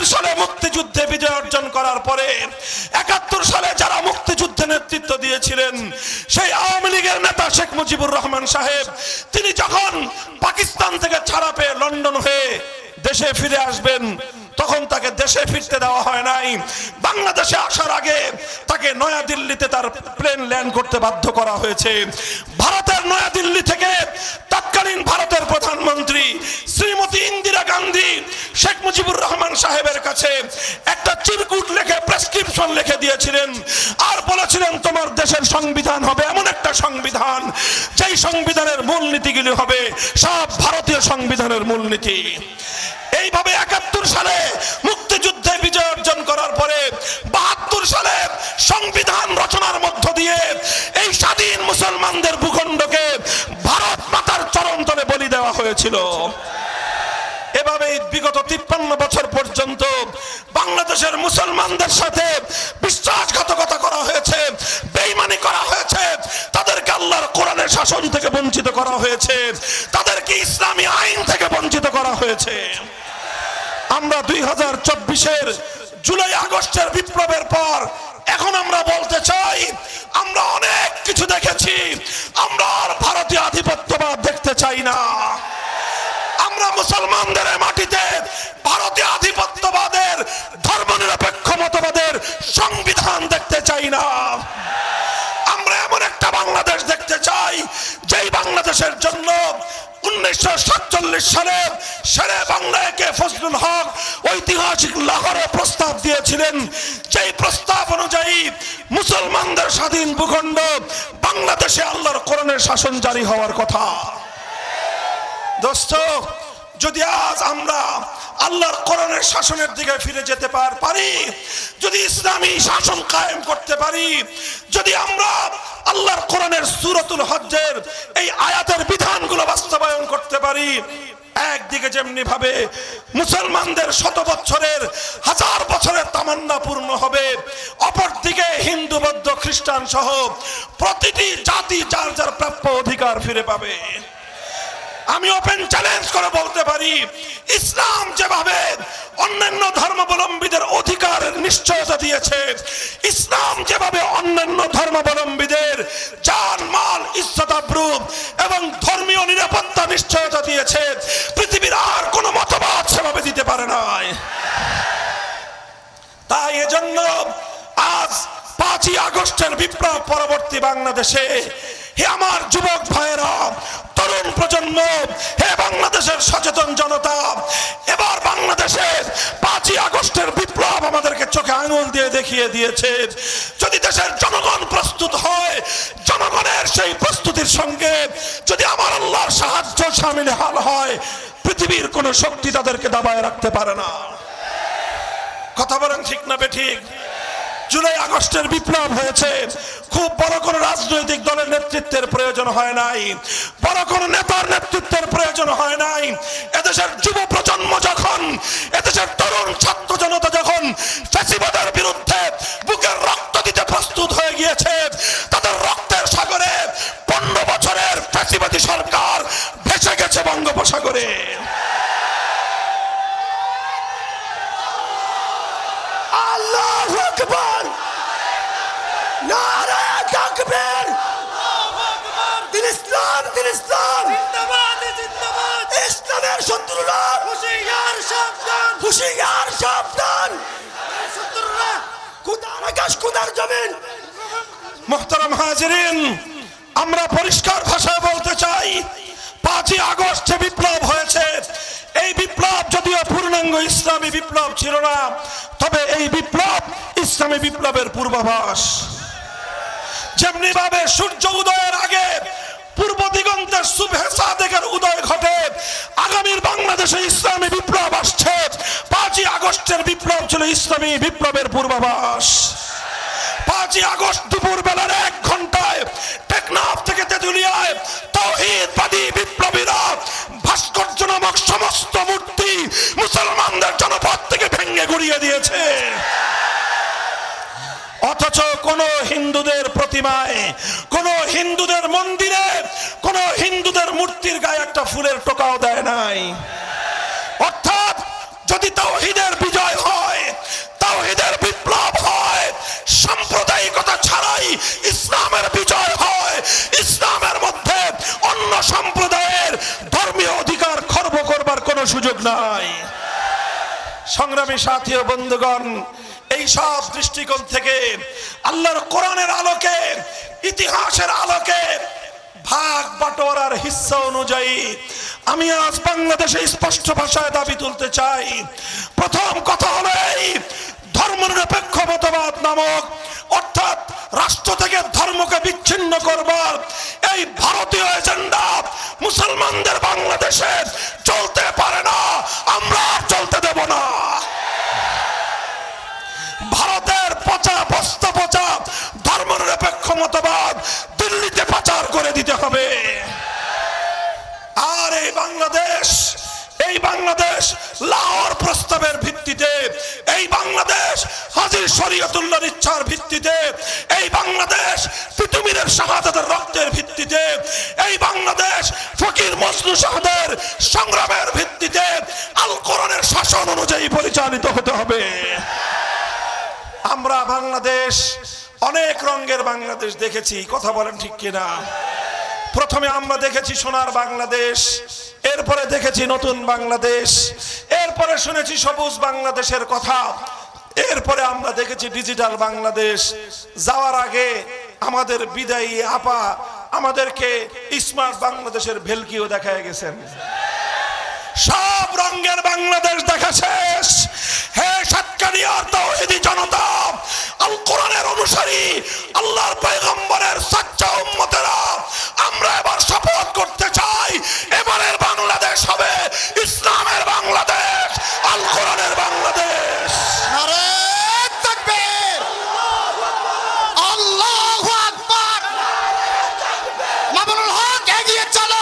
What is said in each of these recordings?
একাত্তর সালে মুক্তিযুদ্ধে বিজয় অর্জন করার পরে, একাত্তর সালে যারা মুক্তিযুদ্ধে নেতৃত্ব দিয়েছিলেন, সেই আওয়ামী লীগের নেতা শেখ মুজিবুর রহমান সাহেব, তিনি যখন পাকিস্তান থেকে ছাড়া পেয়ে লন্ডন হয়ে দেশে ফিরে আসবেন, তখন তাকে দেশে ফিরতে দেওয়া হয় নাই। বাংলাদেশে আসার আগে তাকে নয়া দিল্লিতে তার প্লেন ল্যান্ড করতে বাধ্য করা হয়েছে। ভারতের নয়া দিল্লি থেকে তৎকালীন ভারতের প্রধানমন্ত্রী শ্রীমতী ইন্দিরা গান্ধী শেখ মুজিবুর রহমান সাহেবের কাছে একটা চিরকুট লিখে প্রেসক্রিপশন লিখে দিয়েছিলেন। আর বলেছিলেন, তোমার দেশের সংবিধান হবে এমন একটা সংবিধান, যেই সংবিধানের মূলনীতিগুলি হবে সব ভারতীয় সংবিধানের মূলনীতি। এইভাবে একাত্তর সালে মুক্তিযুদ্ধে বিজয় অর্জন করার পরে বাহাত্তর সালে সংবিধান রচনার মধ্য দিয়ে এই স্বাধীন মুসলমানদের ভূখণ্ডকে ভারত মাতার চরণ তলে বলি দেওয়া হয়েছিল। বিগত তিপ্পান্ন বছর পর্যন্ত বাংলাদেশের মুসলমানদের সাথে বিশ্বাসঘাতকতা করা হয়েছে, বেইমানি করা হয়েছে, তাদেরকে আল্লাহর কোরআনের শাসন থেকে বঞ্চিত করা হয়েছে, তাদেরকে ইসলামী আইন থেকে বঞ্চিত করা হয়েছে। আমরা দুই হাজার চব্বিশের জুলাই আগস্টের বিপ্লবের পর এখন আমরা বলতে চাই, আমরা অনেক কিছু দেখেছি, আমরা আর ভারতীয় আধিপত্যবাদ দেখতে চাই না। আমরা মুসলমানদের মাটিতে ভারতীয় আধিপত্যবাদের, ধর্মনিরপেক্ষ মতবাদের সংবিধান দেখতে চাই না। আমরা এমন একটা বাংলাদেশ দেখতে চাই, যেই বাংলাদেশের জন্য বাংলাদেশে আল্লাহর কোরআনের শাসন জারি হওয়ার কথা। দোস্ত যদি আজ আমরা আল্লাহর কোরআনের শাসনের দিকে ফিরে যেতে পার যদি ইসলামী শাসন কায়েম করতে পারি, যদি আমরা আল্লাহর কোরআনের সুরতুল হজ্জের এই আয়াতের বিধানগুলো বাস্তবায়ন করতে পারি, একদিকে যেমনি ভাবে মুসলমানদের শত বছরের হাজার বছরের তামান্না পূর্ণ হবে, অপরদিকে হিন্দু, বৌদ্ধ, খ্রিস্টান সহ প্রতিটি জাতি যার যার প্রাপ্য অধিকার ফিরে পাবে। আমি ওপেন চ্যালেঞ্জ করে বলতে পারি, ইসলাম যেভাবে অন্যান্য ধর্মাবলম্বীদের অধিকারের নিশ্চয়তা দিয়েছে, ইসলাম যেভাবে অন্যান্য ধর্মাবলম্বীদের জান, মাল ইজ্জতাব্রুব এবং ধর্মীয় নিরাপত্তা নিশ্চয়তা দিয়েছে, পৃথিবীর আর কোনো মতবাদ সেভাবে দিতে পারে নাই। তাই এজন্য আজ পাঁচই আগস্টের বিপ্লব পরবর্তী বাংলাদেশে হে আমার যুবক ভাইয়েরা, তরুণ প্রজন্ম, হে বাংলাদেশের সচেতন জনতা, এবার বাংলাদেশের পাঁচই আগস্টের বিপ্লব আমাদেরকে চোখে আঙুল দিয়ে দেখিয়ে দিয়েছে। যদি দেশের জনগণ প্রস্তুত হয়, জনগণের সেই প্রস্তুতির সঙ্গে যদি আমার আল্লাহর সাহায্য সামিল হাল হয়, পৃথিবীর কোনো শক্তি তাদেরকে দাবায় রাখতে পারে না। কথা বলেন ঠিক না বে ঠিক? জুলাই আগস্টের বিপ্লব হয়েছে, খুব বড় কোন রাজনৈতিক দলের নেতৃত্বের প্রয়োজন হয় নাই। বড় কোন নেতার নেতৃত্বের প্রয়োজন হয় নাই। এদেশের যুব প্রজন্ম যখন, এদেশের তরুণ ছাত্র জনতা যখন ফ্যাসিবাদের বিরুদ্ধে বুকের রক্ত দিতে প্রস্তুত হয়ে গিয়েছে, তাদের রক্তের সাগরে পনেরো বছরের ফ্যাসিবাদী সরকার ভেসে গেছে বঙ্গোপসাগরে। আল্লাহু আকবার! নারে তাকবীর! দিন ইসলাম দিন ইসলাম। জিন্দাবাদ জিন্দাবাদ। ইসলামের শত্রুরা। হুশিয়ার সাবধান। হুশিয়ার সাবধান। শত্রুরা। খুদার আকাশ খুদার জমিন। মোহতারাম হাজিরিন আমরা পরিষ্কার ভাষায় বলতে চাই পাঁচই আগস্ট যে বিপ্লব হয়েছে এই বিপ্লব যদিও পূর্ণাঙ্গ ইসলামী বিপ্লব ছিল না তবে এই বিপ্লব ইসলামী বিপ্লবের পূর্বাভাস। যেমনি ভাবে সূর্য উদয়ের আগে পূর্ব দিগন্তের শুভে সাদেকের উদয় ঘটে। আগামীর বাংলাদেশে ইসলামী বিপ্লব আসছে। পাঁচই আগস্টের বিপ্লব ছিল ইসলামী বিপ্লবের পূর্বাভাস। পাঁচই আগস্ট দুপুর বেলার এক ঘন্টায় টেকনাফ থেকে তেতুলিয়ায় তৌহিদবাদী বিপ্লবীরা ভাস্কর্য নামক সমস্ত মূর্তি মুসলমানদের জনপদ থেকে ভেঙে গুড়িয়ে দিয়েছে। অথচ কোন হিন্দুদের প্রতিমায়, কোন হিন্দুদের মন্দিরে বুদ্ধের মূর্তির গায়ে একটা ফুলের টোকাও দেয় নাই। অর্থাৎ যদি তাওহিদের বিজয় হয়, তাওহিদের বিপ্লব হয়, সাম্প্রদায়িকতা ছাড়াই ইসলামের বিজয় হয়, ইসলামের মধ্যে অন্য সম্প্রদায়ের ধর্মীয় অধিকার খর্ব করবার কোনো সুযোগ নাই। সংগ্রামী সাথী ও বন্ধুগণ, এই সব দৃষ্টিকোণ থেকে আল্লাহর কোরআনের আলোকে, ইতিহাসের আলোকে ভাগ বাটোয়ারার হিস্সা অনুযায়ী আমি আজ বাংলাদেশে স্পষ্ট ভাষায় দাবি তুলতে চাই। প্রথম কথা হলো এই, ধর্মনিরপেক্ষ মতবাদ নামক, অর্থাৎ রাষ্ট্র থেকে ধর্মকে বিচ্ছিন্ন করবার এই ভারতীয় এজেন্ডা মুসলমানদের বাংলাদেশে চলতে পারে না, আমরা চলতে দেব না। ভারতের পচা বস্তা পচা ধর্মনিরপেক্ষ মতবাদ দিল্লিতে দিতে হবে। আর এই বাংলাদেশ এই বাংলাদেশ লাহোর প্রস্তাবের ভিত্তিতে, এই বাংলাদেশ হাজির শরীয়তুল্লাহর ইচ্ছার ভিত্তিতে, এই বাংলাদেশ পৃথিবীর শাহাদাতের রক্তের ভিত্তিতে, এই বাংলাদেশ ফকির মজনু শাহাদের সংগ্রামের ভিত্তিতে আল কোরআনের শাসন অনুযায়ী পরিচালিত হতে হবে। আমরা বাংলাদেশ, অনেক রঙের বাংলাদেশ দেখেছি, কথা বলেন ঠিক কিনা? প্রথমে আমরা দেখেছি সোনার বাংলাদেশ, এরপরে দেখেছি নতুন বাংলাদেশ, এরপরে শুনেছি সবুজ বাংলাদেশের কথা, এরপরে আমরা দেখেছি ডিজিটাল বাংলাদেশ। যাওয়ার আগে আমাদের বিদায়ী আপা আমাদেরকে স্মার্ট বাংলাদেশের ভেলকিও দেখায় গেছেন। সব রঙের বাংলাদেশ দেখা শেষ। হে সাতকানিয়ার তৌহিদি জনতা, আল কোরআনের অনুসারী, আল্লাহর পয়গম্বরের সাচ্চা এবার শপথ করতে চাই। এবারের বাংলাদেশ হবে ইসলামের বাংলাদেশ, আল কোরআনের বাংলাদেশ। আল্লাহ আকবার। মামুনুল হক এগিয়ে চলো।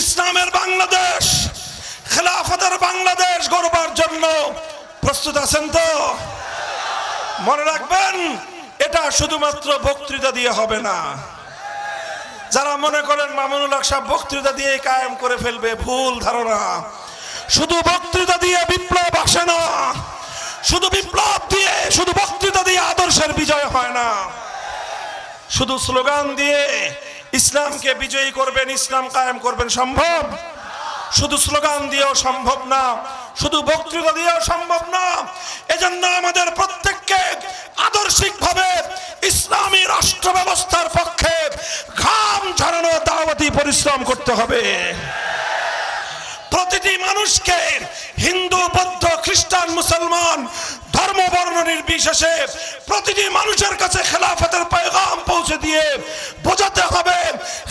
ইসলামের বাংলাদেশ, খেলাফতের বাংলাদেশ গড়বার জন্য প্রস্তুত আছেন তো? মনে রাখবেন, এটা শুধুমাত্র বক্তৃতা দিয়ে হবে না। যারা মনে করেন মামুনুল হক সাহেব বক্তৃতা দিয়ে কায়েম করে ফেলবে, ভুল ধারণা। শুধু বক্তৃতা দিয়ে বিপ্লব আসে না। শুধু বিপ্লব দিয়ে, শুধু বক্তৃতা দিয়ে আদর্শের বিজয় হয় না। শুধু স্লোগান দিয়ে ইসলামকে বিজয়ী করবেন, ইসলাম কায়েম করবেন সম্ভব? শুধু স্লোগান দিয়েও সম্ভব না, শুধু বক্তৃতা দিয়েও সম্ভব না। এজন্য আমাদের প্রত্যেককে আদর্শিকভাবে ইসলামী রাষ্ট্র ব্যবস্থার পক্ষে ঘাম ঝরানো দাওয়াতি পরিশ্রম করতে হবে। প্রতিটি মানুষকে হিন্দু, বৌদ্ধ, খ্রিস্টান, মুসলমান নির্বিশেষে প্রতিটি মানুষের কাছে খেলাফতের পয়গাম পৌঁছে দিয়ে বোঝাতে হবে,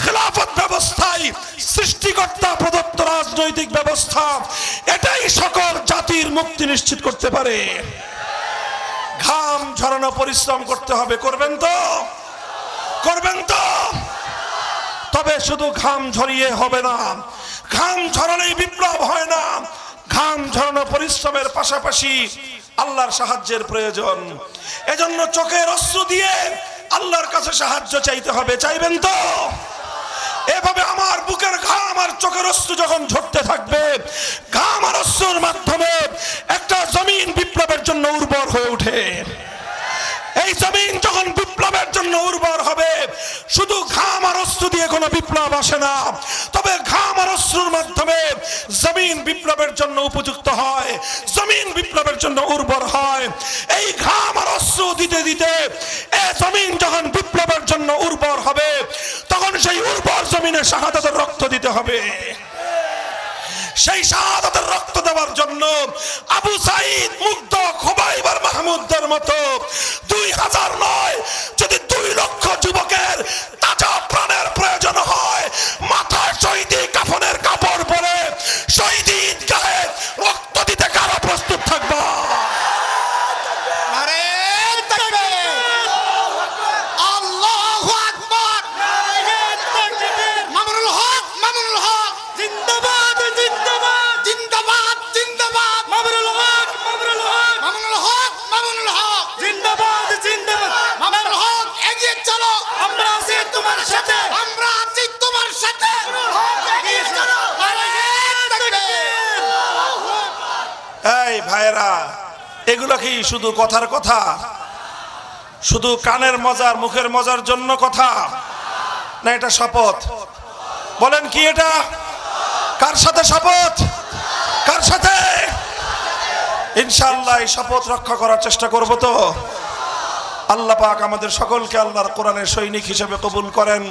খেলাফত ব্যবস্থায় সৃষ্টিকর্তা প্রদত্ত রাজনৈতিক ব্যবস্থা, এটাই সকল জাতির মুক্তি নিশ্চিত করতে পারে। ঘাম ঝরানো পরিশ্রম করতে হবে, করবেন তো? করবেন তো? তবে শুধু ঘাম ঝরিয়ে হবে না, ঘাম ঝরালেই বিপ্লব হয় না, ঘাম ঝরানো পরিশ্রমের পাশাপাশি আল্লাহর সাহায্যের প্রয়োজন। এজন্য চোখের অশ্রু দিয়ে আল্লাহর কাছে সাহায্য চাইতে হবে, চাইবেন তো? এভাবে আমার বুকের ঘাম আর চোখের অশ্রু যখন ঝরতে থাকবে, ঘাম আর অশ্রুর মাধ্যমে একটা জমিন বিপ্লবের জন্য উর্বর হয়ে ওঠে। এই জমিন যখন বিপ্লবের জন্য উর্বর হবে শুধু ঘাম আর অস্ত্র দিয়ে কোনো বিপ্লব আসে না। তবে ঘাম আর অস্ত্রর মাধ্যমে জমিন বিপ্লবের জন্য উপযুক্ত হয়, জমিন বিপ্লবের জন্য উর্বর হয়। এই ঘাম আর অস্ত্র দিতে দিতে এ জমিন যখন বিপ্লবের জন্য উর্বর হবে, তখন সেই উর্বর জমিনে শাহাদাতের রক্ত দিতে হবে। সেই শাহাদাতের রক্ত দেওয়ার জন্য আবু সাইদ, মুগ্ধ খোবাইবার মাহমুদদের মতো দুই হাজার নয় তোমার সাথে। আমরা আছি তোমার সাথে। এই ভাইরা এগুলো কি শুধু কথার কথা? শুধু কানের মজার মুখের মজার জন্য কথা? না এটা শপথ? বলেন কি এটা? কার সাথে শপথ? কার সাথে? ইনশাল্লাহ শপথ রক্ষা করার চেষ্টা করব তো। আল্লাহ পাক আমাদের সকলকে আল্লাহর কোরআনের সৈনিক হিসেবে কবুল করেন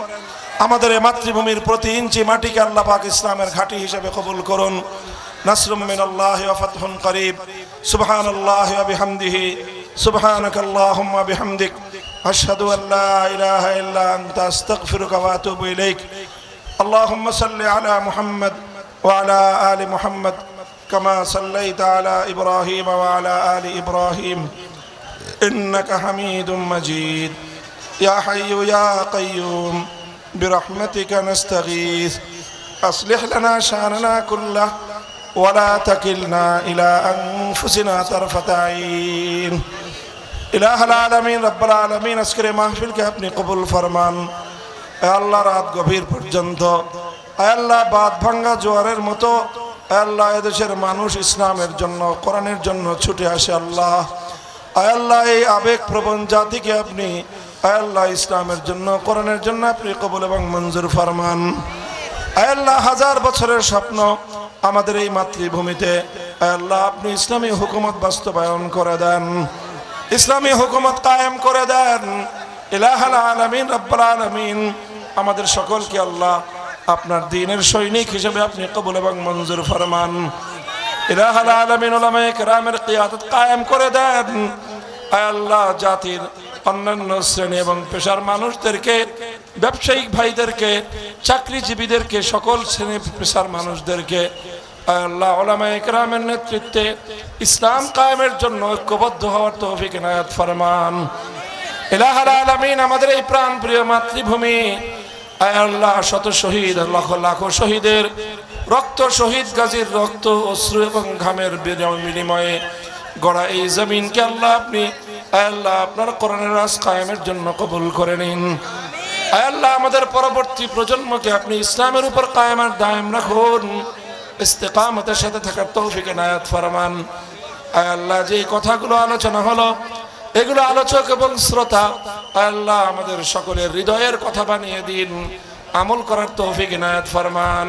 আমাদের এই মাতৃভূমির প্রতি ইঞ্চি মাটিকে আল্লাহ পাক ইসলামের ঘাঁটি হিসেবে কবুল করুন নাসরুম মিনাল্লাহি ওয়া ফাতহুন করিব সুবহানাল্লাহি ওয়া বিহামদিহি সুবহানাকাল্লাহুম্মা বিহামদিক আশহাদু আল লা ইলাহা ইল্লা আনতা আস্তাগফিরুকা ওয়া আতুবু ইলাইক اللهم صل على محمد وعلى آل محمد كما صليت على إبراهيم وعلى آل إبراهيم إنك حميد مجيد يا حي يا قيوم برحمتك نستغيث أصلح لنا شأننا كله ولا تكلنا إلى أنفسنا طرفة عين ইলাহ আলামিন রব্বুল আলামিন আজকের এই মাহফিলকে আপনি কবুল ফরমান এ আল্লাহ রাত গভীর পর্যন্ত এ আল্লাহ বাদ ভাঙ্গা জোয়ারের মতো এ আল্লাহ এদেশের মানুষ ইসলামের জন্য কোরআনের জন্য ছুটে আসে আল্লাহ এ আল্লাহ, এই আবেগ প্রবণ জাতিকে আপনি এ আল্লাহ, ইসলামের জন্য, কোরআনের জন্য আপনি কবুল এবং মঞ্জুর ফরমান। আল্লাহ, হাজার বছরের স্বপ্ন আমাদের এই মাতৃভূমিতে। আল্লাহ, আপনি ইসলামী হুকুমত বাস্তবায়ন করে দেন। ইসলামী হুকুমত কায়েম করে দেন। ইলাহাল আলামিন, রব্বুল আলামিন। আমাদের সকলকে আল্লাহ আপনার দিনের সৈনিক হিসেবে আপনি কবুল এবং মঞ্জুর ফরমান। ইলাহাল আলামিন ওলামায়ে কেরামের কিয়াদত কায়েম করে দেন। আল্লাহ, জাতির অন্যান্য শ্রেণি এবং পেশার মানুষদেরকে, ব্যবসায়িক ভাইদেরকে, চাকরিজীবীদেরকে, সকল শ্রেণি পেশার মানুষদেরকে, আয় আল্লাহ ওলামায়ে কেরামের নেতৃত্বে ইসলাম কায়েমের জন্য ঐক্যবদ্ধ হওয়ার তৌফিক নায়াত ফরমান। ইলাহাল আলামিন আমাদের এই প্রাণ প্রিয় মাতৃভূমি। আয় আল্লাহ, শত শহীদ, লক্ষ লাখ শহীদের রক্ত শহীদ গাজীর রক্ত, অশ্রু এবং ঘামের বিনিময়ে গড়া এই জমিনকে আল্লাহ আপনি আল্লাহ আপনার কোরআনের রাজ কায়েমের জন্য কবুল করে নিন। আল্লাহ আমাদের পরবর্তী প্রজন্মকে আপনি ইসলামের উপর কায়েমার দায়েম রাখুন। ইস্তেকামতের সাথে থাকার তৌফিকে নায়াত ফরমান। আল্লাহ যে কথাগুলো আলোচনা হলো, এগুলো আলোচক এবং শ্রোতা আল্লাহ আমাদের সকলের হৃদয়ের কথা বানিয়ে দিন। আমল করার তৌফিক নায়াত ফরমান।